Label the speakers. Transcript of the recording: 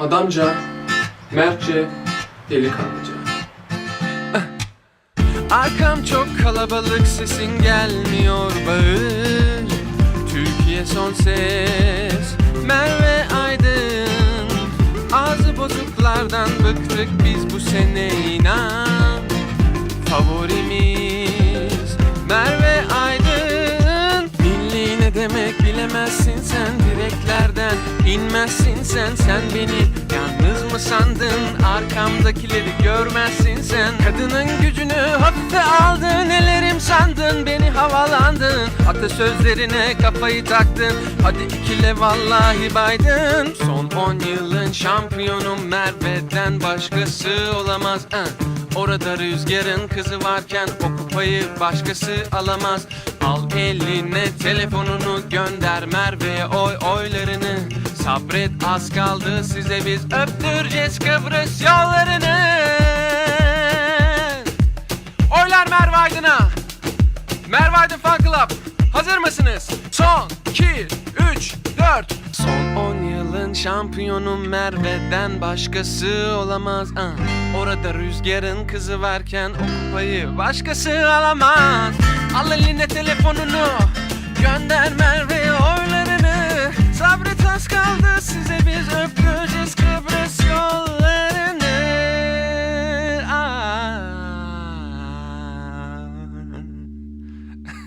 Speaker 1: Adamca, mertçe, delikanlıca.
Speaker 2: Arkam çok kalabalık sesin gelmiyor bağır Türkiye son ses Merve Aydın. Ağzı bozuklardan bıktık biz bu sene inan. Favorimiz Merve Aydın. Milli ne demek bilemezsin sen direklerden inmezsin sen sen beni yalnız mı sandın? Arkamdakileri görmezsin sen. Kadının gücünü hafife aldın ellerim sandın beni havalandın. Atasözlerine kafayı taktın hadi ikile vallahi baydın. Son 10 yılın şampiyonum Merve'den başkası olamaz. Orada rüzgarın kızı varken o kupayı başkası alamaz. Al eline telefonunu gönder Merve'ye oy oylarını Sabret az kaldı size biz öptüreceğiz Kıbrıs yollarını. Oylar Merve Aydın'a. Merve Aydın Fan Club Hazır mısınız? Son 2, 3, 4 Son 10 yılın şampiyonum Merve'den başkası olamaz. Ah. Orada rüzgarın kızı varken o kupayı başkası alamaz. Al eline telefonunu Gönder az